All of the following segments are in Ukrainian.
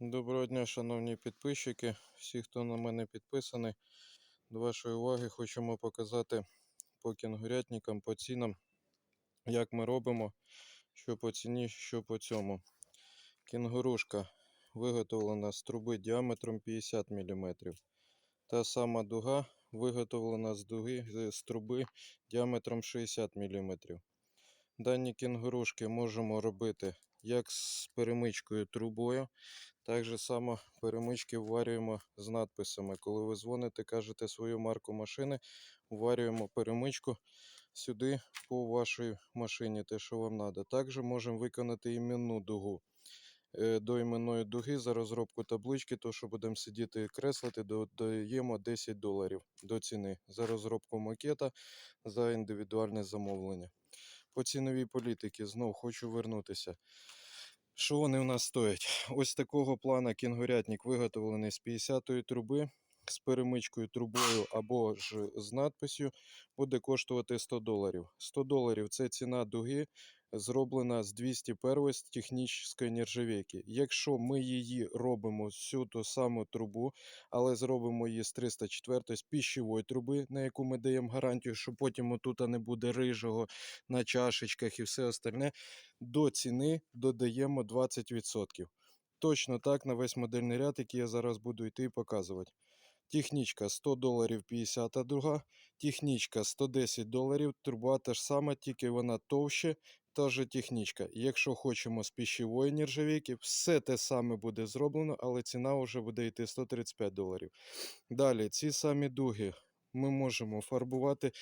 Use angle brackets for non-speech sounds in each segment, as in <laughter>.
Доброго дня, шановні підписчики, всі, хто на мене підписаний. До вашої уваги хочемо показати по кінгурятникам, по цінам, як ми робимо, що по ціні, що по цьому. Кінгурушка виготовлена з труби діаметром 50 мм. Та сама дуга виготовлена з дуги з труби діаметром 60 мм. Дані кінгурушки можемо робити як з перемичкою трубою, так же само перемички вварюємо з надписами. Коли ви дзвоните, кажете свою марку машини, вварюємо перемичку сюди по вашій машині, те, що вам треба. Також можемо виконати іменну дугу. Е, До іменної дуги за розробку таблички, то що будемо сидіти і креслити, додаємо 10 доларів до ціни за розробку макета за індивідуальне замовлення. По ціновій політиці знов хочу вернутися. Що вони у нас стоять? Ось такого плана кінгурятник виготовлений з 50-ї труби з перемичкою трубою або ж з надписю буде коштувати 100 доларів. 100 доларів це ціна дуги, зроблена з 201 з технічної нержавейки. Якщо ми її робимо всю ту саму трубу, але зробимо її з 304 з піщової труби, на яку ми даємо гарантію, що потім отут не буде рижого на чашечках і все остальне, до ціни додаємо 20%. Точно так на весь модельний ряд, який я зараз буду йти і показувати. Технічка 100 доларів 50 друга, технічка 110 доларів, труба та ж сама, тільки вона товще, та же технічка. Якщо хочемо з піщової нержавійки, все те саме буде зроблено, але ціна вже буде йти 135 доларів. Далі, ці самі дуги ми можемо фарбувати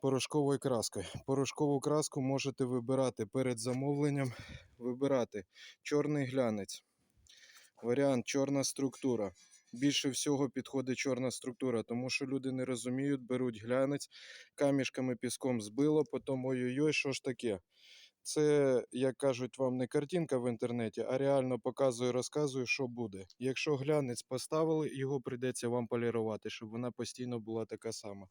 порошковою краскою. Порошкову краску можете вибирати перед замовленням, вибирати чорний глянець, варіант чорна структура. Більше всього підходить чорна структура, тому що люди не розуміють, беруть глянець, камішками піском збило, потім ой-ой-ой, що ж таке. Це, як кажуть, вам не картинка в інтернеті, а реально показую, розказую, що буде. Якщо глянець поставили, його прийдеться вам полірувати, щоб вона постійно була така сама.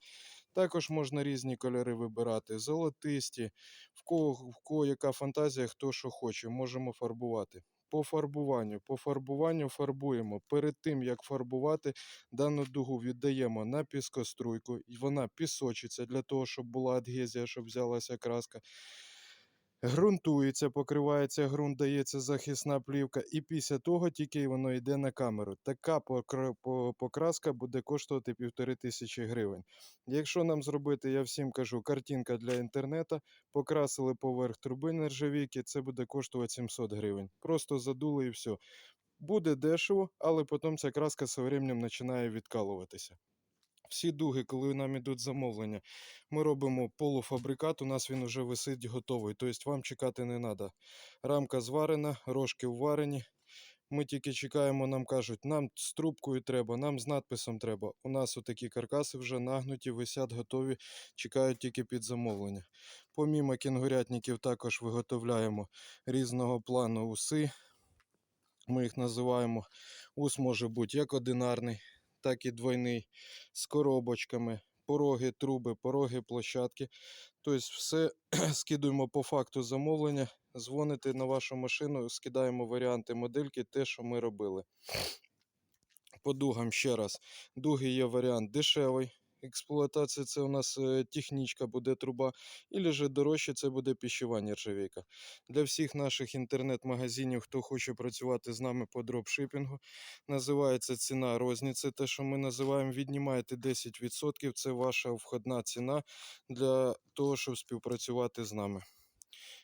Також можна різні кольори вибирати: золотисті, в кого, в кого яка фантазія, хто що хоче, можемо фарбувати. По фарбуванню. По фарбуванню фарбуємо. Перед тим, як фарбувати, дану дугу віддаємо на піскоструйку, і вона пісочиться для того, щоб була адгезія, щоб взялася краска. Грунтується, покривається ґрунт, дається захисна плівка, і після того тільки воно йде на камеру. Така покраска буде коштувати півтори тисячі гривень. Якщо нам зробити, я всім кажу, картинка для інтернету, покрасили поверх труби нержавійки, це буде коштувати 700 гривень. Просто задули і все. Буде дешево, але потім ця краска з временем починає відкалуватися. Всі дуги, коли нам ідуть замовлення, ми робимо полуфабрикат, у нас він вже висить готовий, тобто вам чекати не треба. Рамка зварена, рожки вварені. Ми тільки чекаємо, нам кажуть, нам з трубкою треба, нам з надписом треба. У нас отакі каркаси вже нагнуті, висять, готові, чекають тільки під замовлення. Помімо кінгурятників також виготовляємо різного плану уси. Ми їх називаємо. Ус може бути як одинарний, так і двойний, з коробочками, пороги, труби, пороги, площадки. Тобто все <clears throat> скидуємо по факту замовлення, дзвоните на вашу машину, скидаємо варіанти модельки, те, що ми робили. По дугам ще раз. Дуги є варіант дешевий. Експлуатація це у нас е, технічка буде труба, і же дорожче це буде піщова нержавійка. Для всіх наших інтернет-магазинів, хто хоче працювати з нами по дропшипінгу, називається ціна розніці. Те, що ми називаємо, віднімаєте 10%. Це ваша входна ціна для того, щоб співпрацювати з нами.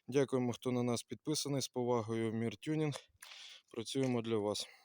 Дякуємо, хто на нас підписаний. З повагою Мір Тюнінг. Працюємо для вас.